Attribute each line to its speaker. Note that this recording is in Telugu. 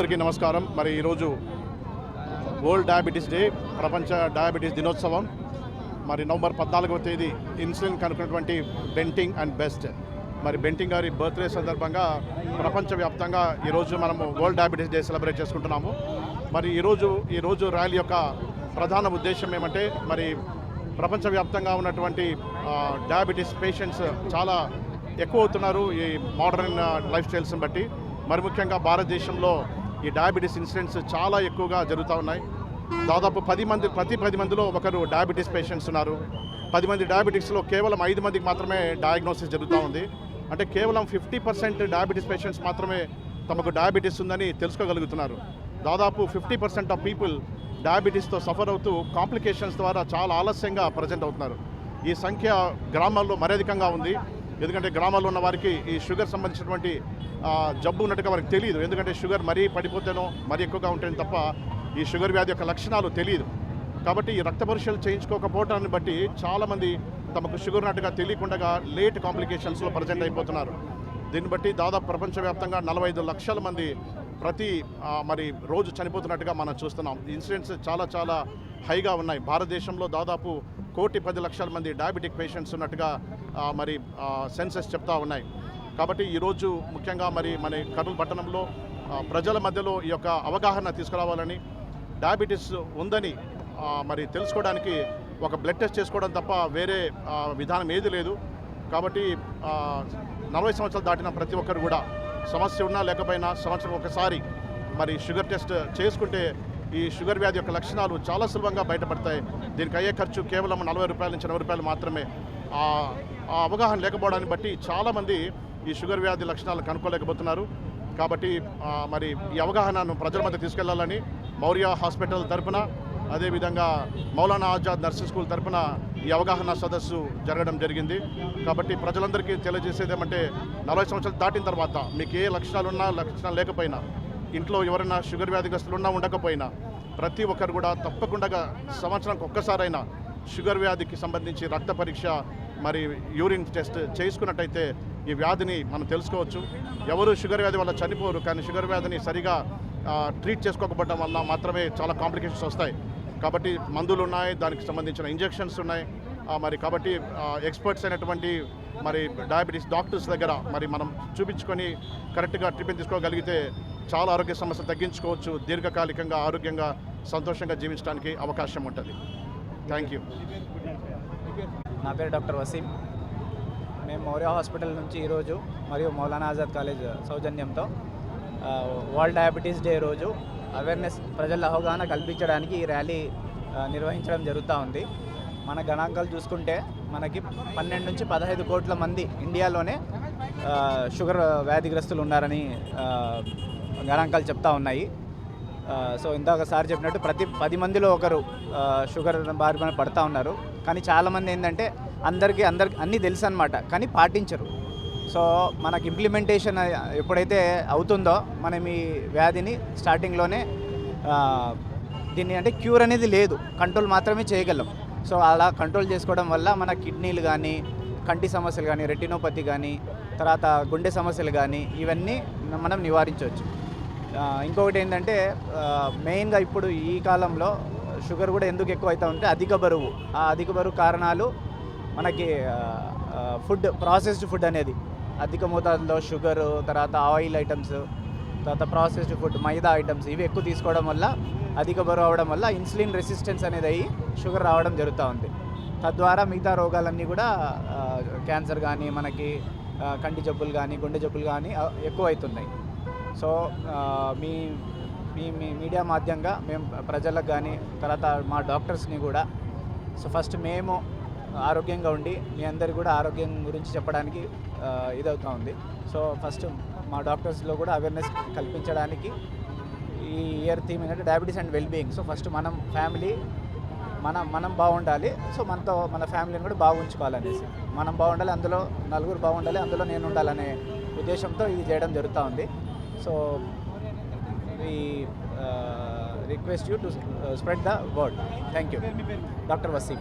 Speaker 1: అందరికీ నమస్కారం. మరి ఈరోజు వరల్డ్ డయాబెటీస్ డే ప్రపంచ డయాబెటీస్ దినోత్సవం. మరి నవంబర్ పద్నాలుగవ తేదీ ఇన్సులిన్ కనుక్కున్నటువంటి బెంటింగ్ అండ్ బెస్ట్. మరి బెంటింగ్ గారి బర్త్డే సందర్భంగా ప్రపంచవ్యాప్తంగా ఈరోజు మనము వరల్డ్ డయాబెటీస్ డే సెలబ్రేట్ చేసుకుంటున్నాము. మరి ఈరోజు ఈరోజు ర్యాలీ యొక్క ప్రధాన ఉద్దేశం ఏమంటే మరి ప్రపంచవ్యాప్తంగా ఉన్నటువంటి డయాబెటీస్ పేషెంట్స్ చాలా ఎక్కువ అవుతున్నారు ఈ మోడర్న్ లైఫ్ స్టైల్స్ని బట్టి. మరి ముఖ్యంగా భారతదేశంలో ఈ డయాబెటీస్ ఇన్సిడెంట్స్ చాలా ఎక్కువగా జరుగుతూ ఉన్నాయి. దాదాపు పది మంది ప్రతి పది మందిలో ఒకరు డయాబెటీస్ పేషెంట్స్ ఉన్నారు. పది మంది డయాబెటిక్స్లో కేవలం ఐదు మందికి మాత్రమే డయాగ్నోసిస్ జరుగుతూ ఉంది. అంటే కేవలం ఫిఫ్టీ పర్సెంట్ డయాబెటీస్ పేషెంట్స్ మాత్రమే తమకు డయాబెటీస్ ఉందని తెలుసుకోగలుగుతున్నారు. దాదాపు ఫిఫ్టీ పర్సెంట్ ఆఫ్ పీపుల్ డయాబెటీస్తో సఫర్ అవుతూ కాంప్లికేషన్స్ ద్వారా చాలా ఆలస్యంగా ప్రజెంట్ అవుతున్నారు. ఈ సంఖ్య గ్రామాల్లో మర్యాదికంగా ఉంది. ఎందుకంటే గ్రామాల్లో ఉన్న వారికి ఈ షుగర్ సంబంధించినటువంటి జబ్బు ఉన్నట్టుగా వారికి తెలియదు. ఎందుకంటే షుగర్ మరీ పడిపోతేనో మరీ ఎక్కువగా ఉంటేనే తప్ప ఈ షుగర్ వ్యాధి యొక్క లక్షణాలు తెలియదు. కాబట్టి ఈ రక్త పరీక్షలు చేయించుకోకపోవటాన్ని బట్టి చాలామంది తమకు షుగర్ ఉన్నట్టుగా తెలియకుండా లేట్ కాంప్లికేషన్స్లో ప్రజెంట్ అయిపోతున్నారు. దీన్ని బట్టి దాదాపు ప్రపంచవ్యాప్తంగా నలభై ఐదు లక్షల మంది ప్రతి మరి రోజు చనిపోతున్నట్టుగా మనం చూస్తున్నాం. ఇన్సిడెంట్స్ చాలా చాలా హైగా ఉన్నాయి. భారతదేశంలో దాదాపు కోటి పది లక్షల మంది డయాబెటిక్ పేషెంట్స్ ఉన్నట్టుగా మరి సెన్సెస్ చెప్తా ఉన్నాయి. కాబట్టి ఈరోజు ముఖ్యంగా మరి మన కర్నూలు పట్టణంలో ప్రజల మధ్యలో ఈ యొక్క అవగాహన తీసుకురావాలని డయాబెటీస్ ఉందని మరి తెలుసుకోవడానికి ఒక బ్లడ్ టెస్ట్ చేసుకోవడం తప్ప వేరే విధానం ఏది లేదు. కాబట్టి నలభై సంవత్సరాలు దాటిన ప్రతి ఒక్కరు కూడా సమస్య ఉన్నా లేకపోయినా సంవత్సరం ఒకసారి మరి షుగర్ టెస్ట్ చేసుకుంటే ఈ షుగర్ వ్యాధి యొక్క లక్షణాలు చాలా సులభంగా బయటపడతాయి. దీనికి అయ్యే ఖర్చు కేవలం నలభై రూపాయల నుంచి ఎనభై రూపాయలు మాత్రమే. ఆ అవగాహన లేకపోవడాన్ని బట్టి చాలామంది ఈ షుగర్ వ్యాధి లక్షణాలను కనుక్కోలేకపోతున్నారు. కాబట్టి మరి ఈ అవగాహనను ప్రజల మధ్య తీసుకెళ్ళాలని మౌర్య హాస్పిటల్ తరఫున అదేవిధంగా మౌలానా ఆజాద్ నర్సింగ్ స్కూల్ తరఫున ఈ అవగాహన సదస్సు జరగడం జరిగింది. కాబట్టి ప్రజలందరికీ తెలియజేసేది ఏమంటే నలభై సంవత్సరాలు దాటిన తర్వాత మీకు ఏ లక్షణాలు ఉన్నా లక్షణాలు లేకపోయినా ఇంట్లో ఎవరైనా షుగర్ వ్యాధిగ్రస్తులు ఉన్నా ఉండకపోయినా ప్రతి ఒక్కరు కూడా తప్పకుండా సంవత్సరానికి ఒక్కసారైనా షుగర్ వ్యాధికి సంబంధించి రక్త పరీక్ష మరి యూరిన్ టెస్ట్ చేసుకున్నట్టయితే ఈ వ్యాధిని మనం తెలుసుకోవచ్చు. ఎవరు షుగర్ వ్యాధి వల్ల చనిపోరు కానీ షుగర్ వ్యాధిని సరిగా ట్రీట్ చేసుకోకపోవడం వల్ల మాత్రమే చాలా కాంప్లికేషన్స్ వస్తాయి. కాబట్టి మందులు ఉన్నాయి దానికి సంబంధించిన ఇంజెక్షన్స్ ఉన్నాయి. మరి కాబట్టి ఎక్స్పర్ట్స్ అయినటువంటి మరి డయాబెటీస్ డాక్టర్స్ దగ్గర మరి మనం చూపించుకొని కరెక్ట్గా ట్రీట్మెంట్ తీసుకోగలిగితే చాలా ఆరోగ్య సమస్యలు తగ్గించుకోవచ్చు దీర్ఘకాలికంగా ఆరోగ్యంగా సంతోషంగా జీవించడానికి అవకాశం ఉంటుంది. థ్యాంక్ యూ
Speaker 2: నా పేరు డాక్టర్ వసీం. మేము మౌర్య హాస్పిటల్ నుంచి ఈరోజు మరియు మౌలానా ఆజాద్ కాలేజ్ సౌజన్యంతో వరల్డ్ డయాబెటీస్ డే రోజు అవేర్నెస్ ప్రజల అవగాహన కల్పించడానికి ఈ ర్యాలీ నిర్వహించడం జరుగుతూ ఉంది. మన గణాంకాలు చూసుకుంటే మనకి పన్నెండు నుంచి పదహైదు కోట్ల మంది ఇండియాలోనే షుగర్ వ్యాధిగ్రస్తులు ఉన్నారని గణాంకాలు చెప్తా ఉన్నాయి. సో ఇందాక సార్ చెప్పినట్టు ప్రతి పది మందిలో ఒకరు షుగర్ షుగర్ బారిన పడతా ఉన్నారు. కానీ చాలామంది ఏంటంటే అందరికీ అందరికి అన్నీ తెలుసు అనమాట కానీ పాటించరు. సో మనకి ఇంప్లిమెంటేషన్ ఎప్పుడైతే అవుతుందో మనం ఈ వ్యాధిని స్టార్టింగ్లోనే దీన్ని అంటే క్యూర్ అనేది లేదు కంట్రోల్ మాత్రమే చేయగలం. సో అలా కంట్రోల్ చేసుకోవడం వల్ల మన కిడ్నీలు కానీ కంటి సమస్యలు కానీ రెటినోపతి కానీ తర్వాత గుండె సమస్యలు కానీ ఇవన్నీ మనం నివారించవచ్చు. ఇంకొకటి ఏంటంటే మెయిన్గా ఇప్పుడు ఈ కాలంలో షుగర్ కూడా ఎందుకు ఎక్కువ అవుతా ఉంటే అధిక బరువు. ఆ అధిక బరువు కారణాలు మనకి ఫుడ్ ప్రాసెస్డ్ ఫుడ్ అనేది. అధిక మోతాదులో షుగరు తర్వాత ఆయిల్ ఐటమ్స్ తర్వాత ప్రాసెస్డ్ ఫుడ్ మైదా ఐటమ్స్ ఇవి ఎక్కువ తీసుకోవడం వల్ల అధిక బరువు అవడం వల్ల ఇన్సులిన్ రెసిస్టెన్స్ అనేది అయ్యి షుగర్ రావడం జరుగుతూ ఉంది. తద్వారా మిగతా రోగాలన్నీ కూడా క్యాన్సర్ కానీ మనకి కంటి జబ్బులు కానీ గుండె జబ్బులు కానీ ఎక్కువ అవుతున్నాయి సో మీ మీ మీ మీడియా మాధ్యంగా మేము ప్రజలకు కానీ తర్వాత మా డాక్టర్స్ని కూడా సో ఫస్ట్ మేము ఆరోగ్యంగా ఉండి మీ అందరు కూడా ఆరోగ్యం గురించి చెప్పడానికి ఇదవుతూ ఉంది. సో ఫస్ట్ మా డాక్టర్స్లో కూడా అవేర్నెస్ కల్పించడానికి ఈ ఇయర్ థీమ్ ఏంటంటే diabetes and wellbeing so first మనం ఫ్యామిలీ మన మనం బాగుండాలి. సో మనతో మన ఫ్యామిలీని కూడా బాగుంచుకోవాలనేసి మనం బాగుండాలి అందులో నలుగురు బాగుండాలి అందులో నేను ఉండాలనే ఉద్దేశంతో ఇది చేయడం జరుగుతూ ఉంది. So I request you to spread the word thank you doctor Waseem